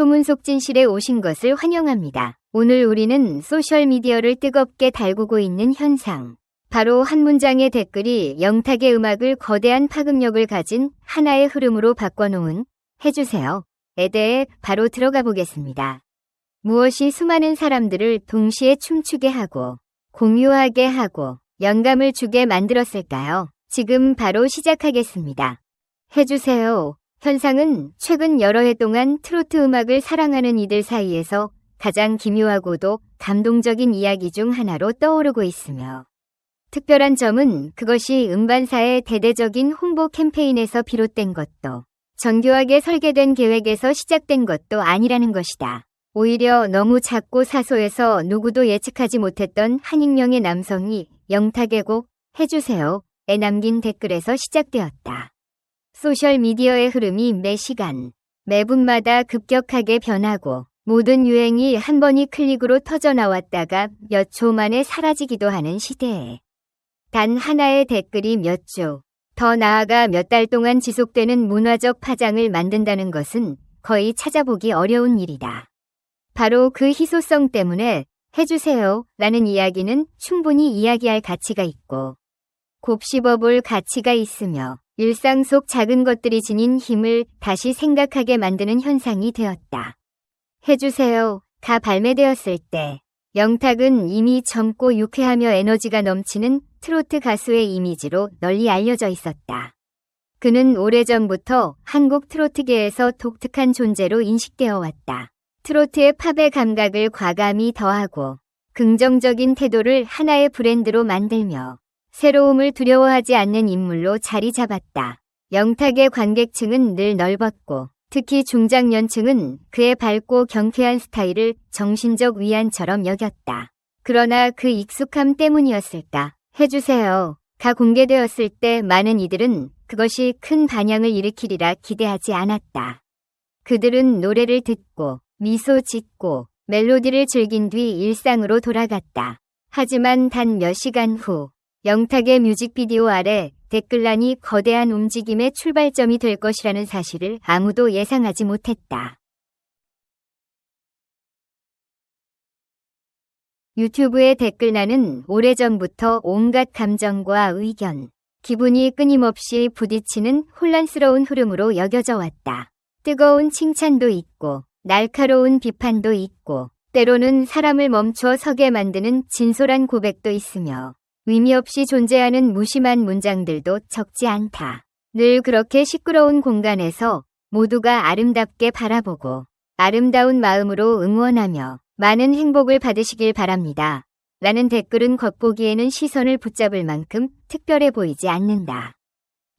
소문속진실에 오신 것을 환영합니다. 오늘 우리는 소셜미디어를 뜨겁게 달구고 있는 현상. 바로 한 문장의 댓글이 영탁의 음악을 거대한 파급력을 가진 하나의 흐름으로 바꿔놓은 해주세요. 에 대해 바로 들어가 보겠습니다. 무엇이 수많은 사람들을 동시에 춤추게 하고 공유하게 하고 영감을 주게 만들었을까요? 지금 바로 시작하겠습니다. 해주세요. 현상은 최근 여러 해 동안 트로트 음악을 사랑하는 이들 사이에서 가장 기묘하고도 감동적인 이야기 중 하나로 떠오르고 있으며 특별한 점은 그것이 음반사의 대대적인 홍보 캠페인에서 비롯된 것도 정교하게 설계된 계획에서 시작된 것도 아니라는 것이다. 오히려 너무 작고 사소해서 누구도 예측하지 못했던 한 익명의 남성이 영탁의 곡 해주세요에 남긴 댓글에서 시작되었다. 소셜미디어의 흐름이 매 시간, 매 분마다 급격하게 변하고 모든 유행이 한 번이 클릭으로 터져 나왔다가 몇 초 만에 사라지기도 하는 시대에 단 하나의 댓글이 몇 조, 더 나아가 몇 달 동안 지속되는 문화적 파장을 만든다는 것은 거의 찾아보기 어려운 일이다. 바로 그 희소성 때문에 해주세요 라는 이야기는 충분히 이야기할 가치가 있고 곱씹어볼 가치가 있으며 일상 속 작은 것들이 지닌 힘을 다시 생각하게 만드는 현상이 되었다. 해주세요. 가 발매되었을 때 영탁은 이미 젊고 유쾌하며 에너지가 넘치는 트로트 가수의 이미지로 널리 알려져 있었다. 그는 오래전부터 한국 트로트계에서 독특한 존재로 인식되어 왔다. 트로트의 팝의 감각을 과감히 더하고 긍정적인 태도를 하나의 브랜드로 만들며 새로움을 두려워하지 않는 인물로 자리 잡았다. 영탁의 관객층은 늘 넓었고 특히 중장년층은 그의 밝고 경쾌한 스타일을 정신적 위안처럼 여겼다. 그러나 그 익숙함 때문이었을까? 해주세요. 가 공개되었을 때 많은 이들은 그것이 큰 반향을 일으키리라 기대하지 않았다. 그들은 노래를 듣고 미소 짓고 멜로디를 즐긴 뒤 일상으로 돌아갔다. 하지만 단 몇 시간 후 영탁의 뮤직비디오 아래 댓글란이 거대한 움직임의 출발점이 될 것이라는 사실을 아무도 예상하지 못했다. 유튜브의 댓글란은 오래전부터 온갖 감정과 의견, 기분이 끊임없이 부딪히는 혼란스러운 흐름으로 여겨져 왔다. 뜨거운 칭찬도 있고, 날카로운 비판도 있고, 때로는 사람을 멈춰 서게 만드는 진솔한 고백도 있으며, 의미 없이 존재하는 무심한 문장들도 적지 않다. 늘 그렇게 시끄러운 공간에서 모두가 아름답게 바라보고 아름다운 마음으로 응원하며 많은 행복을 받으시길 바랍니다. 라는 댓글은 겉보기에는 시선을 붙잡을 만큼 특별해 보이지 않는다.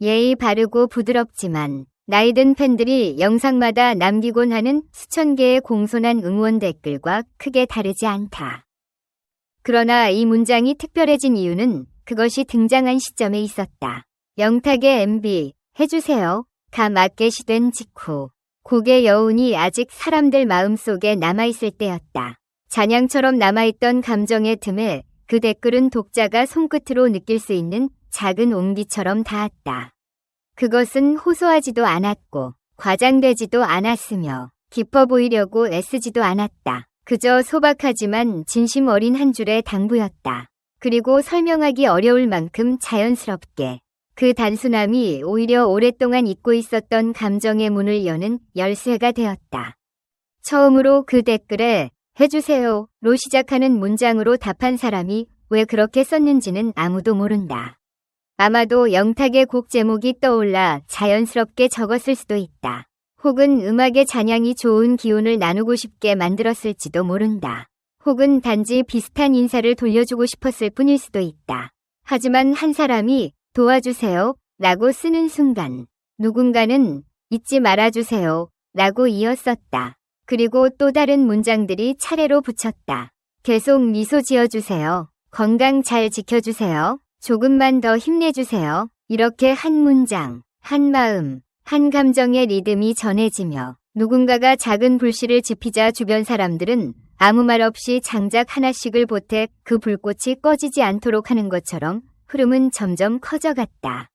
예의 바르고 부드럽지만 나이든 팬들이 영상마다 남기곤 하는 수천 개의 공손한 응원 댓글과 크게 다르지 않다. 그러나 이 문장이 특별해진 이유는 그것이 등장한 시점에 있었다. 영탁의 MB 해주세요. 가 마켓이 직후 곡의 여운이 아직 사람들 마음속에 남아있을 때였다. 잔향처럼 남아있던 감정의 틈에 그 댓글은 독자가 손끝으로 느낄 수 있는 작은 온기처럼 닿았다. 그것은 호소하지도 않았고 과장되지도 않았으며 깊어 보이려고 애쓰지도 않았다. 그저 소박하지만 진심 어린 한 줄의 당부였다. 그리고 설명하기 어려울 만큼 자연스럽게 그 단순함이 오히려 오랫동안 잊고 있었던 감정의 문을 여는 열쇠가 되었다. 처음으로 그 댓글에 해주세요로 시작하는 문장으로 답한 사람이 왜 그렇게 썼는지는 아무도 모른다. 아마도 영탁의 곡 제목이 떠올라 자연스럽게 적었을 수도 있다. 혹은 음악의 잔향이 좋은 기운을 나누고 싶게 만들었을지도 모른다. 혹은 단지 비슷한 인사를 돌려주고 싶었을 뿐일 수도 있다. 하지만 한 사람이 도와주세요 라고 쓰는 순간 누군가는 잊지 말아주세요 라고 이었었다. 그리고 또 다른 문장들이 차례로 붙였다. 계속 미소 지어주세요. 건강 잘 지켜주세요. 조금만 더 힘내주세요. 이렇게 한 문장, 한 마음, 한 감정의 리듬이 전해지며 누군가가 작은 불씨를 지피자 주변 사람들은 아무 말 없이 장작 하나씩을 보태 그 불꽃이 꺼지지 않도록 하는 것처럼 흐름은 점점 커져갔다.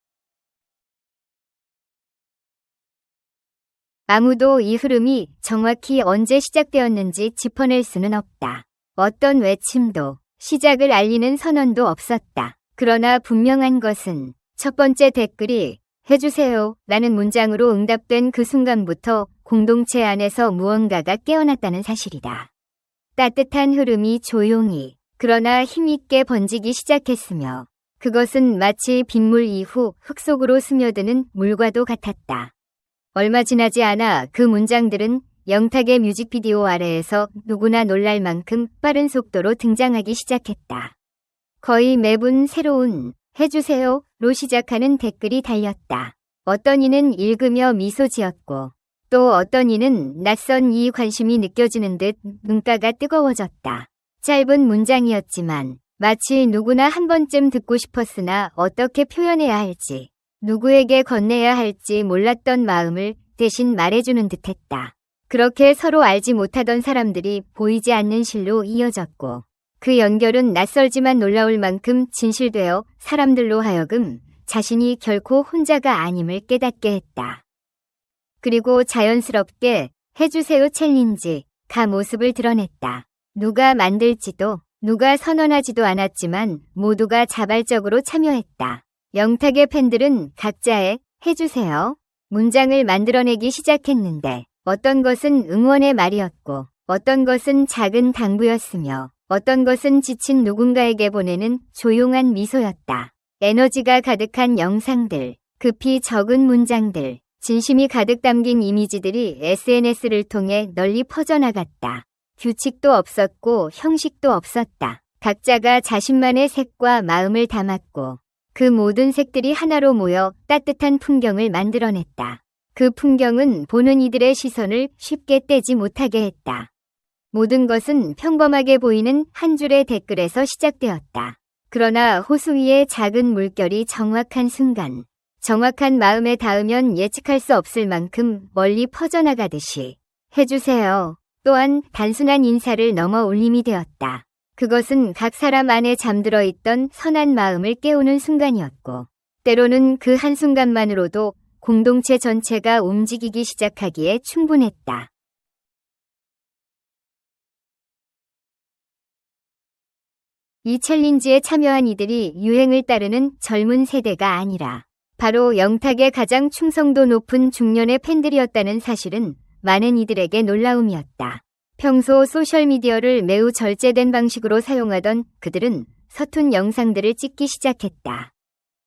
아무도 이 흐름이 정확히 언제 시작되었는지 짚어낼 수는 없다. 어떤 외침도 시작을 알리는 선언도 없었다. 그러나 분명한 것은 첫 번째 댓글이 해주세요 라는 문장으로 응답된 그 순간부터 공동체 안에서 무언가가 깨어났다는 사실이다. 따뜻한 흐름이 조용히 그러나 힘있게 번지기 시작했으며 그것은 마치 빗물 이후 흙 속으로 스며드는 물과도 같았다. 얼마 지나지 않아 그 문장들은 영탁의 뮤직비디오 아래에서 누구나 놀랄 만큼 빠른 속도로 등장하기 시작했다. 거의 매분 새로운 해주세요 로 시작하는 댓글이 달렸다. 어떤 이는 읽으며 미소 지었고 또 어떤 이는 낯선 이 관심이 느껴지는 듯 눈가가 뜨거워졌다. 짧은 문장이었지만 마치 누구나 한 번쯤 듣고 싶었으나 어떻게 표현해야 할지, 누구에게 건네야 할지 몰랐던 마음을 대신 말해주는 듯 했다. 그렇게 서로 알지 못하던 사람들이 보이지 않는 실로 이어졌고, 그 연결은 낯설지만 놀라울 만큼 진실되어 사람들로 하여금 자신이 결코 혼자가 아님을 깨닫게 했다. 그리고 자연스럽게 해주세요 챌린지가 모습을 드러냈다. 누가 만들지도 누가 선언하지도 않았지만 모두가 자발적으로 참여했다. 영탁의 팬들은 각자의 해주세요 문장을 만들어내기 시작했는데 어떤 것은 응원의 말이었고 어떤 것은 작은 당부였으며 어떤 것은 지친 누군가에게 보내는 조용한 미소였다. 에너지가 가득한 영상들, 급히 적은 문장들, 진심이 가득 담긴 이미지들이 SNS를 통해 널리 퍼져나갔다. 규칙도 없었고 형식도 없었다. 각자가 자신만의 색과 마음을 담았고 그 모든 색들이 하나로 모여 따뜻한 풍경을 만들어냈다. 그 풍경은 보는 이들의 시선을 쉽게 떼지 못하게 했다. 모든 것은 평범하게 보이는 한 줄의 댓글에서 시작되었다. 그러나 호수 위의 작은 물결이 정확한 순간, 정확한 마음에 닿으면 예측할 수 없을 만큼 멀리 퍼져나가듯이 해주세요. 또한 단순한 인사를 넘어 울림이 되었다. 그것은 각 사람 안에 잠들어 있던 선한 마음을 깨우는 순간이었고, 때로는 그 한순간만으로도 공동체 전체가 움직이기 시작하기에 충분했다. 이 챌린지에 참여한 이들이 유행을 따르는 젊은 세대가 아니라 바로 영탁의 가장 충성도 높은 중년의 팬들이었다는 사실은 많은 이들에게 놀라움이었다. 평소 소셜미디어를 매우 절제된 방식으로 사용하던 그들은 서툰 영상들을 찍기 시작했다.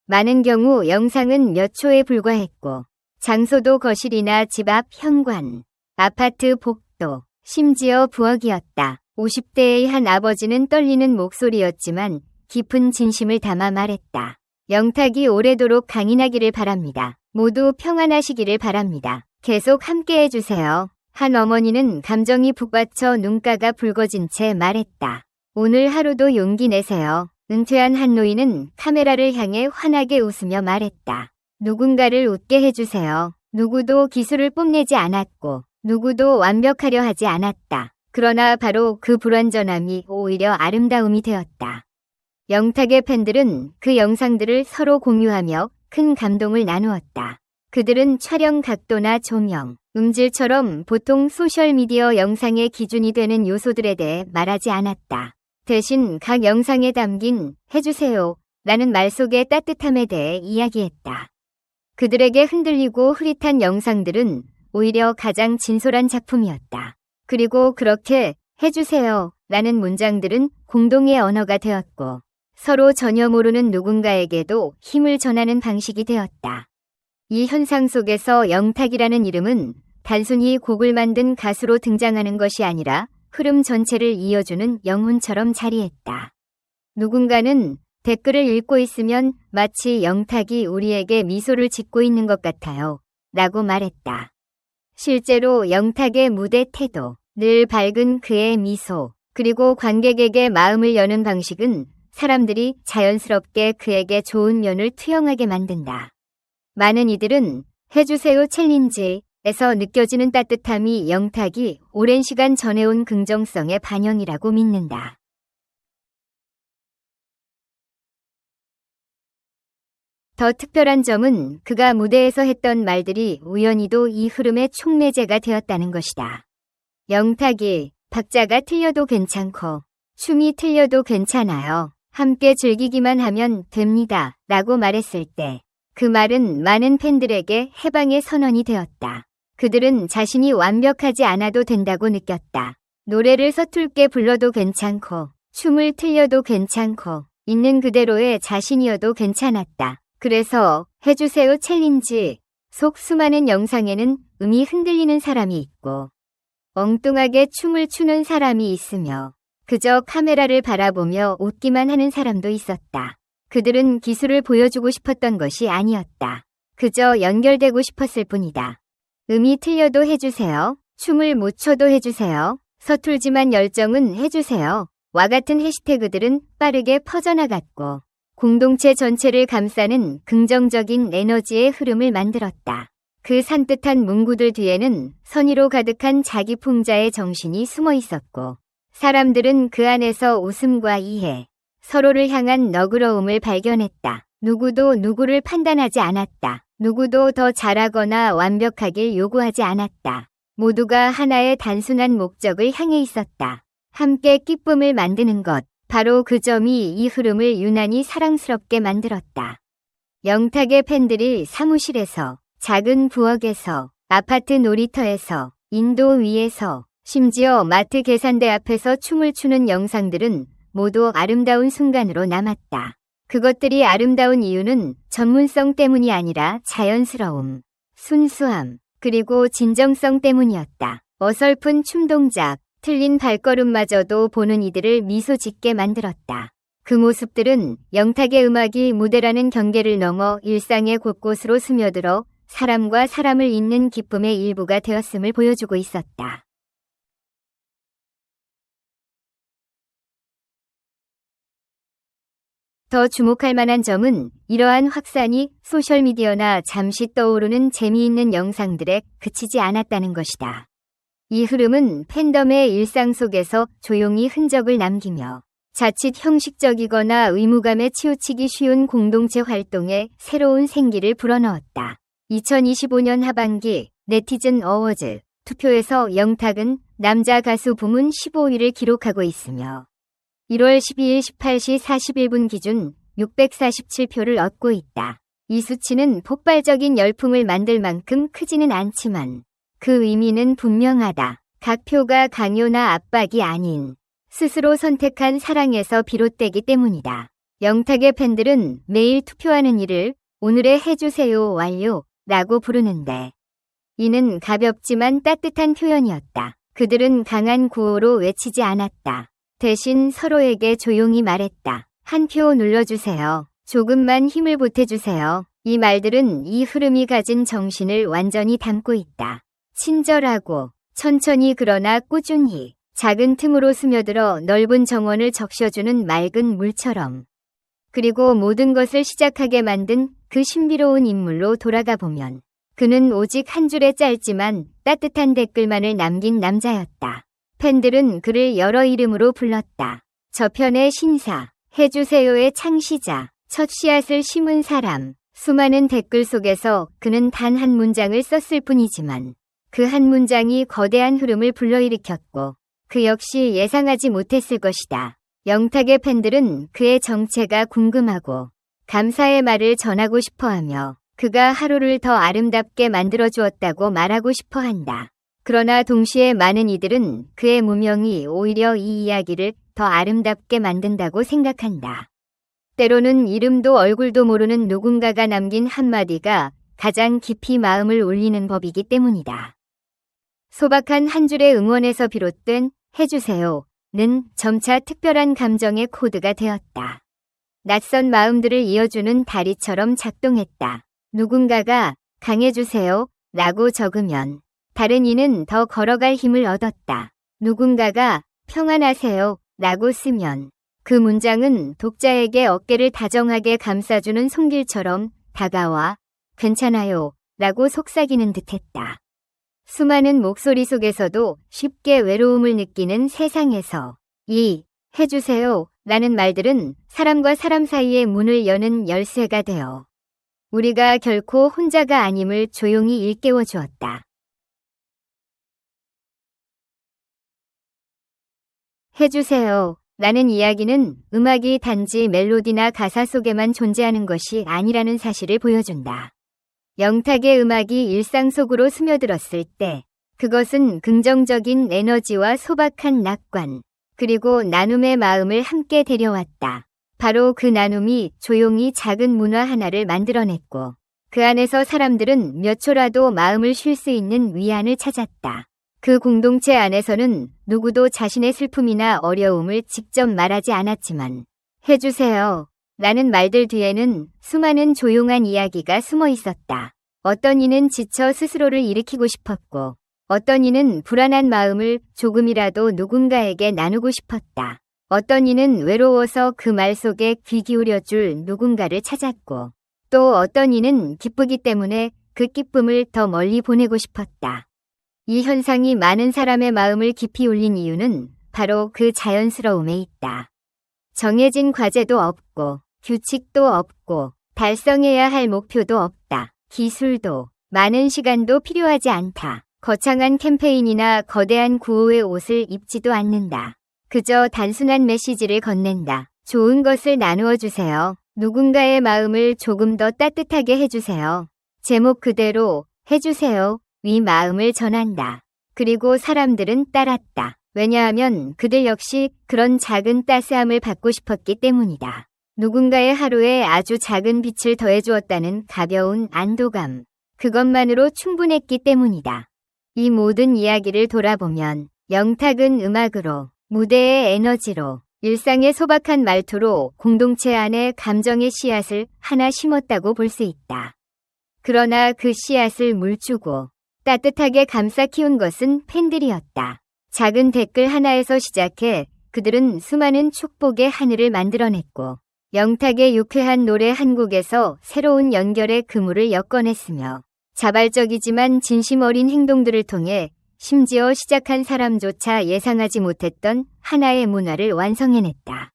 많은 경우 영상은 몇 초에 불과했고, 장소도 거실이나 집 앞 현관, 아파트 복도, 심지어 부엌이었다. 50대의 한 아버지는 떨리는 목소리였지만 깊은 진심을 담아 말했다. 영탁이 오래도록 강인하기를 바랍니다. 모두 평안하시기를 바랍니다. 계속 함께 해주세요. 한 어머니는 감정이 북받쳐 눈가가 붉어진 채 말했다. 오늘 하루도 용기 내세요. 은퇴한 한 노인은 카메라를 향해 환하게 웃으며 말했다. 누군가를 웃게 해주세요. 누구도 기술을 뽐내지 않았고, 누구도 완벽하려 하지 않았다. 그러나 바로 그 불완전함이 오히려 아름다움이 되었다. 영탁의 팬들은 그 영상들을 서로 공유하며 큰 감동을 나누었다. 그들은 촬영 각도나 조명, 음질처럼 보통 소셜미디어 영상의 기준이 되는 요소들에 대해 말하지 않았다. 대신 각 영상에 담긴 해주세요 라는 말 속의 따뜻함에 대해 이야기했다. 그들에게 흔들리고 흐릿한 영상들은 오히려 가장 진솔한 작품이었다. 그리고 그렇게 해주세요 라는 문장들은 공동의 언어가 되었고 서로 전혀 모르는 누군가에게도 힘을 전하는 방식이 되었다. 이 현상 속에서 영탁이라는 이름은 단순히 곡을 만든 가수로 등장하는 것이 아니라 흐름 전체를 이어주는 영혼처럼 자리했다. 누군가는 댓글을 읽고 있으면 마치 영탁이 우리에게 미소를 짓고 있는 것 같아요. 라고 말했다. 실제로 영탁의 무대 태도, 늘 밝은 그의 미소, 그리고 관객에게 마음을 여는 방식은 사람들이 자연스럽게 그에게 좋은 면을 투영하게 만든다. 많은 이들은 해주세요 챌린지에서 느껴지는 따뜻함이 영탁이 오랜 시간 전해온 긍정성의 반영이라고 믿는다. 더 특별한 점은 그가 무대에서 했던 말들이 우연히도 이 흐름의 촉매제가 되었다는 것이다. 영탁이 박자가 틀려도 괜찮고 춤이 틀려도 괜찮아요. 함께 즐기기만 하면 됩니다. 라고 말했을 때 그 말은 많은 팬들에게 해방의 선언이 되었다. 그들은 자신이 완벽하지 않아도 된다고 느꼈다. 노래를 서툴게 불러도 괜찮고 춤을 틀려도 괜찮고 있는 그대로의 자신이어도 괜찮았다. 그래서 해주세요 챌린지 속 수많은 영상에는 음이 흔들리는 사람이 있고 엉뚱하게 춤을 추는 사람이 있으며 그저 카메라를 바라보며 웃기만 하는 사람도 있었다. 그들은 기술을 보여주고 싶었던 것이 아니었다. 그저 연결되고 싶었을 뿐이다. 음이 틀려도 해주세요. 춤을 못 춰도 해주세요. 서툴지만 열정은 해주세요. 와 같은 해시태그들은 빠르게 퍼져나갔고 공동체 전체를 감싸는 긍정적인 에너지의 흐름을 만들었다. 그 산뜻한 문구들 뒤에는 선의로 가득한 자기 풍자의 정신이 숨어 있었고 사람들은 그 안에서 웃음과 이해, 서로를 향한 너그러움을 발견했다. 누구도 누구를 판단하지 않았다. 누구도 더 잘하거나 완벽하길 요구하지 않았다. 모두가 하나의 단순한 목적을 향해 있었다. 함께 기쁨을 만드는 것. 바로 그 점이 이 흐름을 유난히 사랑스럽게 만들었다. 영탁의 팬들이 사무실에서, 작은 부엌에서, 아파트 놀이터에서, 인도 위에서, 심지어 마트 계산대 앞에서 춤을 추는 영상들은 모두 아름다운 순간으로 남았다. 그것들이 아름다운 이유는 전문성 때문이 아니라 자연스러움, 순수함, 그리고 진정성 때문이었다. 어설픈 춤 동작, 틀린 발걸음마저도 보는 이들을 미소 짓게 만들었다. 그 모습들은 영탁의 음악이 무대라는 경계를 넘어 일상의 곳곳으로 스며들어 사람과 사람을 잇는 기쁨의 일부가 되었음을 보여주고 있었다. 더 주목할 만한 점은 이러한 확산이 소셜미디어나 잠시 떠오르는 재미있는 영상들에 그치지 않았다는 것이다. 이 흐름은 팬덤의 일상 속에서 조용히 흔적을 남기며 자칫 형식적이거나 의무감에 치우치기 쉬운 공동체 활동에 새로운 생기를 불어넣었다. 2025년 하반기 네티즌 어워즈 투표에서 영탁은 남자 가수 부문 15위를 기록하고 있으며 1월 12일 18시 41분 기준 647표를 얻고 있다. 이 수치는 폭발적인 열풍을 만들 만큼 크지는 않지만 그 의미는 분명하다. 각 표가 강요나 압박이 아닌 스스로 선택한 사랑에서 비롯되기 때문이다. 영탁의 팬들은 매일 투표하는 일을 오늘의 해주세요 완료 라고 부르는데 이는 가볍지만 따뜻한 표현이었다. 그들은 강한 구호로 외치지 않았다. 대신 서로에게 조용히 말했다. 한 표 눌러주세요. 조금만 힘을 보태주세요. 이 말들은 이 흐름이 가진 정신을 완전히 담고 있다. 친절하고 천천히 그러나 꾸준히 작은 틈으로 스며들어 넓은 정원을 적셔주는 맑은 물처럼 그리고 모든 것을 시작하게 만든 그 신비로운 인물로 돌아가 보면 그는 오직 한 줄의 짧지만 따뜻한 댓글만을 남긴 남자였다. 팬들은 그를 여러 이름으로 불렀다. 저편의 신사, 해주세요의 창시자, 첫 씨앗을 심은 사람, 수많은 댓글 속에서 그는 단 한 문장을 썼을 뿐이지만 그 한 문장이 거대한 흐름을 불러일으켰고 그 역시 예상하지 못했을 것이다. 영탁의 팬들은 그의 정체가 궁금하고 감사의 말을 전하고 싶어 하며 그가 하루를 더 아름답게 만들어 주었다고 말하고 싶어 한다. 그러나 동시에 많은 이들은 그의 무명이 오히려 이 이야기를 더 아름답게 만든다고 생각한다. 때로는 이름도 얼굴도 모르는 누군가가 남긴 한마디가 가장 깊이 마음을 울리는 법이기 때문이다. 소박한 한 줄의 응원에서 비롯된 해주세요는 점차 특별한 감정의 코드가 되었다. 낯선 마음들을 이어주는 다리처럼 작동했다. 누군가가 강해주세요 라고 적으면 다른 이는 더 걸어갈 힘을 얻었다. 누군가가 평안하세요 라고 쓰면 그 문장은 독자에게 어깨를 다정하게 감싸주는 손길처럼 다가와 괜찮아요 라고 속삭이는 듯했다. 수많은 목소리 속에서도 쉽게 외로움을 느끼는 세상에서 이 해주세요 라는 말들은 사람과 사람 사이의 문을 여는 열쇠가 되어 우리가 결코 혼자가 아님을 조용히 일깨워 주었다. 해주세요. 라는 이야기는 음악이 단지 멜로디나 가사 속에만 존재하는 것이 아니라는 사실을 보여준다. 영탁의 음악이 일상 속으로 스며들었을 때 그것은 긍정적인 에너지와 소박한 낙관, 그리고 나눔의 마음을 함께 데려왔다. 바로 그 나눔이 조용히 작은 문화 하나를 만들어냈고 그 안에서 사람들은 몇 초라도 마음을 쉴 수 있는 위안을 찾았다. 그 공동체 안에서는 누구도 자신의 슬픔이나 어려움을 직접 말하지 않았지만 해주세요. 라는 말들 뒤에는 수많은 조용한 이야기가 숨어 있었다. 어떤 이는 지쳐 스스로를 일으키고 싶었고 어떤 이는 불안한 마음을 조금이라도 누군가에게 나누고 싶었다. 어떤 이는 외로워서 그 말 속에 귀 기울여 줄 누군가를 찾았고 또 어떤 이는 기쁘기 때문에 그 기쁨을 더 멀리 보내고 싶었다. 이 현상이 많은 사람의 마음을 깊이 울린 이유는 바로 그 자연스러움에 있다. 정해진 과제도 없고 규칙도 없고 달성해야 할 목표도 없다. 기술도 많은 시간도 필요하지 않다. 거창한 캠페인이나 거대한 구호의 옷을 입지도 않는다. 그저 단순한 메시지를 건넨다. 좋은 것을 나누어 주세요. 누군가의 마음을 조금 더 따뜻하게 해주세요. 제목 그대로 해주세요. 위 마음을 전한다. 그리고 사람들은 따랐다. 왜냐하면 그들 역시 그런 작은 따스함을 받고 싶었기 때문이다. 누군가의 하루에 아주 작은 빛을 더해주었다는 가벼운 안도감. 그것만으로 충분했기 때문이다. 이 모든 이야기를 돌아보면 영탁은 음악으로, 무대의 에너지로, 일상의 소박한 말투로 공동체 안에 감정의 씨앗을 하나 심었다고 볼 수 있다. 그러나 그 씨앗을 물주고 따뜻하게 감싸 키운 것은 팬들이었다. 작은 댓글 하나에서 시작해 그들은 수많은 축복의 하늘을 만들어냈고 영탁의 유쾌한 노래 한 곡에서 새로운 연결의 그물을 엮어냈으며 자발적이지만 진심 어린 행동들을 통해 심지어 시작한 사람조차 예상하지 못했던 하나의 문화를 완성해냈다.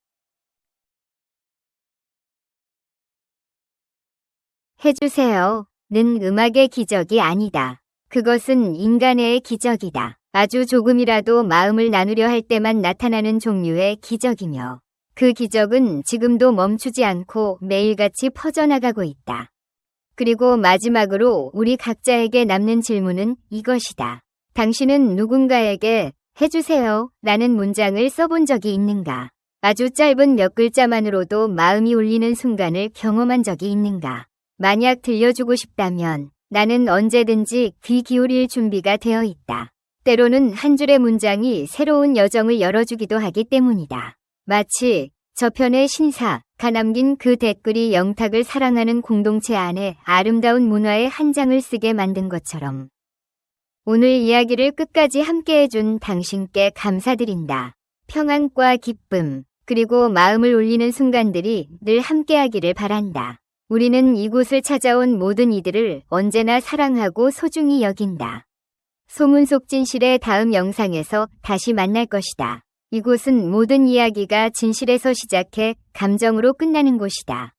해주세요. 는 음악의 기적이 아니다. 그것은 인간의 기적이다. 아주 조금이라도 마음을 나누려 할 때만 나타나는 종류의 기적이며 그 기적은 지금도 멈추지 않고 매일같이 퍼져나가고 있다. 그리고 마지막으로 우리 각자에게 남는 질문은 이것이다. 당신은 누군가에게 해주세요 라는 문장을 써본 적이 있는가? 아주 짧은 몇 글자만으로도 마음이 울리는 순간을 경험한 적이 있는가? 만약 들려주고 싶다면 나는 언제든지 귀 기울일 준비가 되어 있다. 때로는 한 줄의 문장이 새로운 여정을 열어주기도 하기 때문이다. 마치 저편의 신사가 남긴 그 댓글이 영탁을 사랑하는 공동체 안에 아름다운 문화의 한 장을 쓰게 만든 것처럼 오늘 이야기를 끝까지 함께 해준 당신께 감사드린다. 평안과 기쁨, 그리고 마음을 울리는 순간들이 늘 함께하기를 바란다. 우리는 이곳을 찾아온 모든 이들을 언제나 사랑하고 소중히 여긴다. 소문 속 진실의 다음 영상에서 다시 만날 것이다. 이곳은 모든 이야기가 진실에서 시작해 감정으로 끝나는 곳이다.